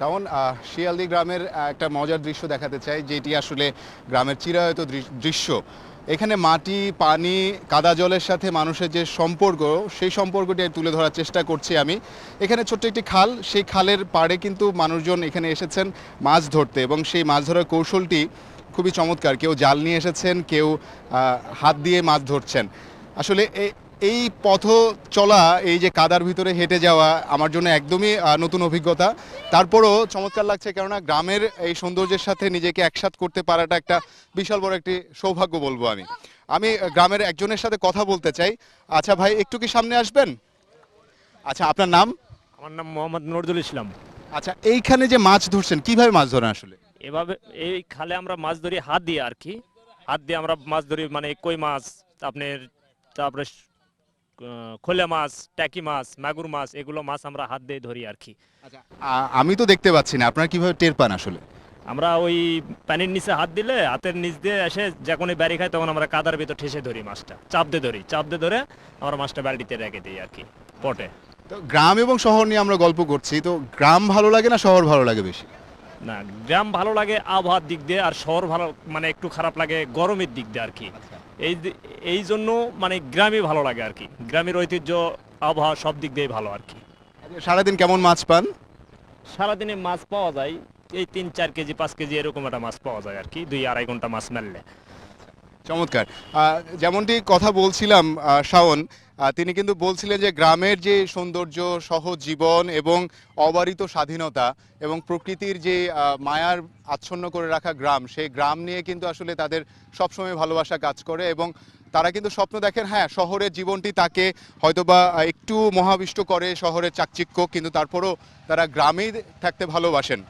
শাওন শিয়ালদি গ্রামের একটা মজার দৃশ্য দেখাতে চাই, যেটি আসলে গ্রামের চিরায়ত দৃশ্য। এখানে মাটি, পানি, কাদা জলের সাথে মানুষের যে সম্পর্ক, সেই সম্পর্কটি তুলে ধরার চেষ্টা করছি আমি। এখানে ছোট্ট একটি খাল, সেই খালের পাড়ে কিন্তু মানুষজন এখানে এসেছেন মাছ ধরতে এবং সেই মাছ ধরার কৌশলটি খুবই চমৎকার। কেউ জাল নিয়ে এসেছেন, কেউ হাত দিয়ে মাছ ধরছেন। আসলে এই পথ চলা এই যে কাদার ভিতরে হেঁটে যাওয়া আমার জন্য একদমই নতুন অভিজ্ঞতা। তারপরও চমৎকার লাগছে কেননা গ্রামের এই সৌন্দর্যের সাথে নিজেকে একসাথ করতে পারাটা একটা বিশাল বড় একটি সৌভাগ্য বলব আমি। আমি গ্রামের একজনের সাথে কথা বলতে চাই। আচ্ছা ভাই একটু কি সামনে আসবেন? আচ্ছা আপনার নাম? আমার নাম মোহাম্মদ নজরুল ইসলাম। আচ্ছা এইখানে যে মাছ ধরছেন কীভাবে মাছ ধরেন আসলে? এভাবে এই খালে আমরা মাছ ধরি হাত দিয়ে আর কি। হাত দিয়ে আমরা মাছ ধরি মানে কই মাছ আপনার তারপরে খোলে মাছ ট্যাকি মাছ মাগুর মাছ এগুলো মাছ আমরা হাত দিয়ে ধরি আর কি। আচ্ছা আমি তো দেখতে পাচ্ছি না আপনারা কীভাবে টের পান আসলে? আমরা ওই পানির নিচে হাত দিলে হাতের নিচ দিয়ে এসে যখনই বাড়ি খাই তখন আমরা কাদার ভিতর ঠেসে ধরি মাছটা। চাপ দিয়ে ধরি চাপ দিয়ে ধরে আমরা মাছটা বালতিতে রেখে দিই আর কি পটে। তো গ্রাম এবং শহর নিয়ে আমরা গল্প করছি তো গ্রাম ভালো লাগে না শহর ভালো লাগে বেশি? না গ্রাম ভালো লাগে আবহাওয়ার দিক দিয়ে আর শহর ভালো মানে একটু খারাপ লাগে গরমের দিক দিয়ে আর কি। এই এই জন্য মানে গ্রামে ভালো লাগে আর কি। গ্রামের ঐতিহ্য আবহাওয়া সব দিক দিয়ে ভালো আর কি। সারাদিন কেমন মাছ পান? সারাদিনে মাছ পাওয়া যায় এই তিন চার কেজি পাঁচ কেজি এরকম একটা মাছ পাওয়া যায় আর কি দুই আড়াই ঘণ্টা মাছ মারলে চমৎকার। যেমনটি কথা বলছিলাম শাওন তিনি কিন্তু বলছিলেন যে গ্রামের যে সৌন্দর্য, সহজ জীবন এবং অবারিত স্বাধীনতা এবং প্রকৃতির যে মায়ার আচ্ছন্ন করে রাখা গ্রাম, সেই গ্রাম নিয়ে কিন্তু আসলে তাদের সবসময় ভালোবাসা কাজ করে এবং তারা কিন্তু স্বপ্ন দেখেন হ্যাঁ শহরের জীবনটি তাকে হয়তোবা একটু মহাবিষ্ট করে শহরের চাকচিক্য, কিন্তু তারপরও তারা গ্রামেই থাকতে ভালোবাসেন।